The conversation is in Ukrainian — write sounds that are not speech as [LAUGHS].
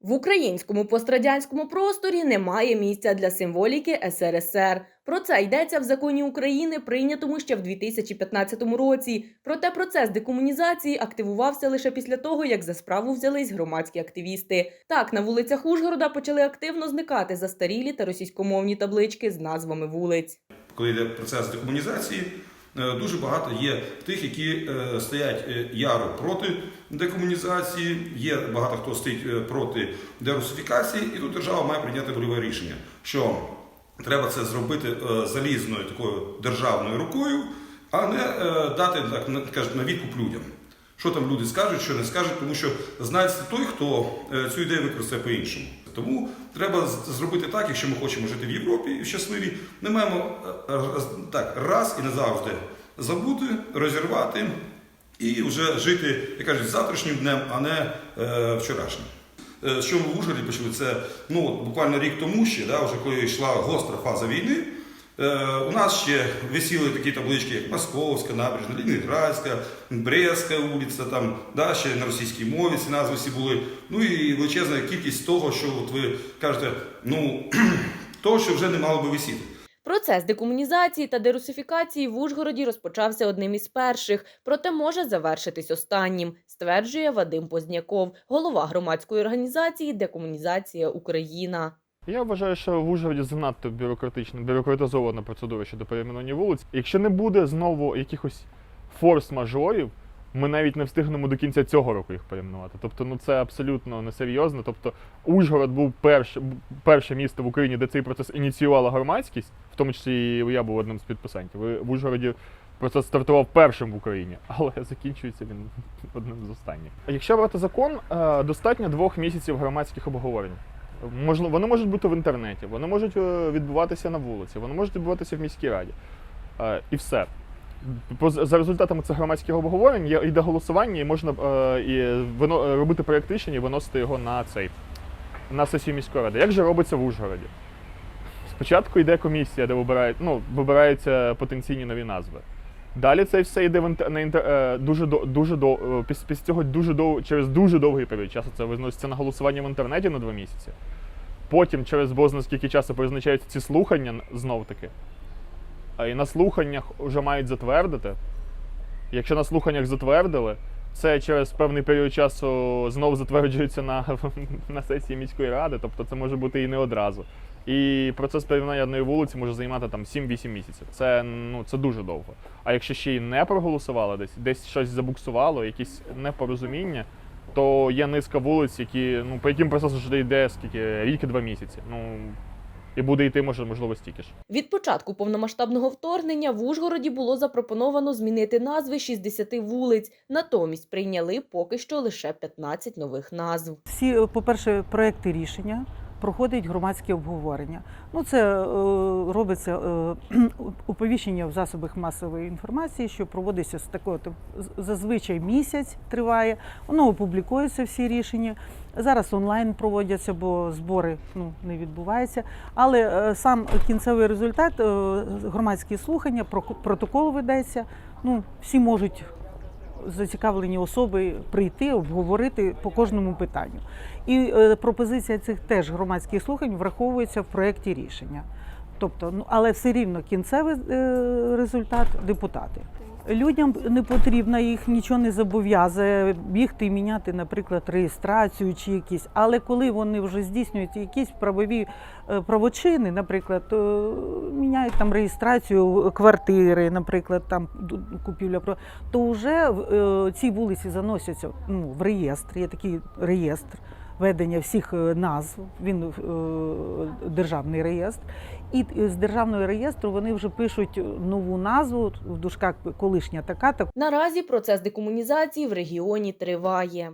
В українському пострадянському просторі немає місця для символіки СРСР. Про це йдеться в законі України, прийнятому ще в 2015 році. Проте процес декомунізації активувався лише після того, як за справу взялись громадські активісти. Так, на вулицях Ужгорода почали активно зникати застарілі та російськомовні таблички з назвами вулиць. коли йде процес декомунізації, дуже багато є тих, які е, стоять е, яро проти декомунізації, є багато хто стоїть е, проти дерусифікації, і тут держава має прийняти вольове рішення, що треба це зробити е, залізною такою державною рукою, а не е, дати так на відкуп людям. Що там люди скажуть, що не скажуть, тому що знається той, хто е, цю ідею використає по-іншому. Тому треба зробити так, якщо ми хочемо жити в Європі і в щасливі, ми маємо е, е, так раз і назавжди забути, розірвати і вже жити, як кажуть, завтрашнім днем, а не е, вчорашнім. Що ми в Ужгороді почали? Це ну, буквально рік тому ще, да, вже коли йшла гостра фаза війни. Е, у нас ще висіли такі таблички, як Московська, набережна, Лінінградська, Брестська вулиця, там, да, ще на російській мові ці назви всі були. Ну і величезна кількість того, що от ви кажете, ну, [CLEARS THROAT] того, що вже не мало би висіти. Процес декомунізації та дерусифікації в Ужгороді розпочався одним із перших, проте може завершитись останнім, стверджує Вадим Позняков, голова громадської організації Декомунізація Україна. Я вважаю, що в Ужгороді занадто бюрократична, бюрократизована процедура щодо перейменування вулиць. Якщо не буде знову якихось форс-мажорів, ми навіть не встигнемо до кінця цього року їх перейменувати. Тобто, ну це абсолютно несерйозно. Тобто, Ужгород був перше, перше місто в Україні, де цей процес ініціювала громадськість, в тому числі і я був одним з підписантів. В Ужгороді процес стартував першим в Україні, [LAUGHS] але закінчується він одним з останніх. Якщо брати закон, е, достатньо двох місяців громадських обговорень. Можливо, вони можуть бути в інтернеті, вони можуть е, відбуватися на вулиці, вони можуть відбуватися в міській раді. Е, І все. За результатами цих громадських обговорень йде голосування, і можна е, і робити проєкт рішення і виносити його на цей на сесію міської ради. Як же робиться в Ужгороді? Спочатку йде комісія, де вибирають, ну, вибираються потенційні нові назви. Далі це все йде в інter, на інтер, дуже до дуже до після, цього дуже дов, через дуже довгий період часу це виноситься на голосування в інтернеті на два місяці. Потім через бозна скільки часу призначаються ці слухання знов таки. І на слуханнях вже мають затвердити. Якщо на слуханнях затвердили, це через певний період часу знов затверджується на, [LAUGHS] на сесії міської ради, тобто це може бути і не одразу. І процес перейменування одної вулиці може займати там 7-8 місяців. Це, ну, це дуже довго. А якщо ще й не проголосували десь, десь щось забуксувало, якісь непорозуміння, то є низка вулиць, які, ну, по яким процесу вже йде скільки рік і два місяці. Ну, і буде йти, може, можливо, стільки ж. Від початку повномасштабного вторгнення в Ужгороді було запропоновано змінити назви 60 вулиць. Натомість прийняли поки що лише 15 нових назв. Всі, е, по-перше, проекти рішення проходять громадське обговорення. Ну, це е, робиться е, [CLEARS THROAT] оповіщення в засобах масової інформації, що проводиться з такого зазвичай місяць триває. Воно опублікується всі рішення. Зараз онлайн проводяться, бо збори ну, не відбуваються. Але е, сам кінцевий результат е, громадські слухання, протокол ведеться. Ну, всі можуть зацікавлені особи прийти, обговорити по кожному питанню. І е, пропозиція цих теж громадських слухань враховується в проєкті рішення. Тобто, ну але все рівно кінцевий е, результат депутати. Людям не потрібно їх нічого не зобов'язує бігти і міняти, наприклад, реєстрацію чи якісь. Але коли вони вже здійснюють якісь правові е, правочини, наприклад, міняють там реєстрацію квартири, наприклад, там купівля про то вже е, ці вулиці заносяться ну, в реєстр. Є такий реєстр ведення всіх е, назв. Він е, державний реєстр. І з державного реєстру вони вже пишуть нову назву в дужках колишня така, так Наразі процес декомунізації в регіоні триває.